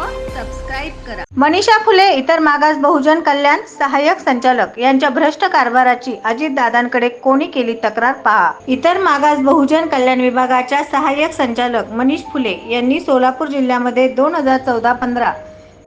व सबस्क्राईब करा. मनीषा फुले इतर मागास बहुजन कल्याण सहाय्यक संचालक यांच्या भ्रष्ट कारभाराची अजित दादांकडे कोणी केली तक्रार पहा. इतर मागास बहुजन कल्याण विभागाच्या सहाय्यक संचालक मनीष फुले यांनी सोलापूर जिल्ह्यामध्ये दोन हजार चौदा पंधरा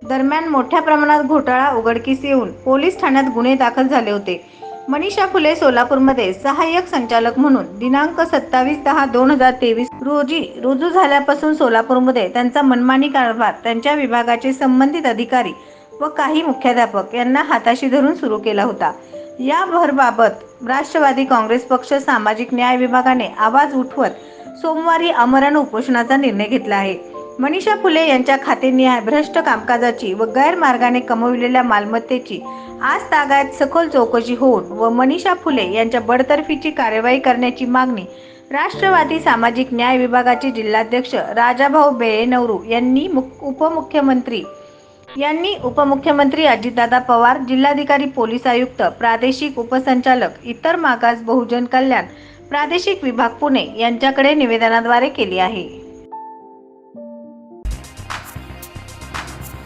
दरम्यान मोठ्या प्रमाणात घोटाळा उघडकीस येऊन पोलीस ठाण्यात गुन्हे दाखल झाले होते. मनीषा फुले सोलापूरमध्ये सहाय्यक संचालक म्हणून दिनांक सत्तावीस दहा दोन हजार तेवीस रोजी रुजू झाल्यापासून सोलापूरमध्ये त्यांचा मनमानी कारभार त्यांच्या विभागाचे संबंधित अधिकारी व काही मुख्याध्यापक यांना हाताशी धरून सुरू केला होता. या भरबाबत राष्ट्रवादी काँग्रेस पक्ष सामाजिक न्याय विभागाने आवाज उठवत सोमवारी आमरण उपोषणाचा निर्णय घेतला आहे. मनीषा फुले यांच्या खातेनिहाय भ्रष्ट कामकाजाची व गैरमार्गाने कमविलेल्या मालमत्तेची आज तागायत सखोल चौकशी होऊन व मनीषा फुले यांच्या बडतर्फीची कार्यवाही करण्याची मागणी राष्ट्रवादी सामाजिक न्याय विभागाचे जिल्हाध्यक्ष राजाभाऊ बेळेनवरू यांनी मुख- उपमुख्यमंत्री यांनी उपमुख्यमंत्री अजितदादा पवार जिल्हाधिकारी पोलीस आयुक्त प्रादेशिक उपसंचालक इतर मागास बहुजन कल्याण प्रादेशिक विभाग पुणे यांच्याकडे निवेदनाद्वारे केली आहे.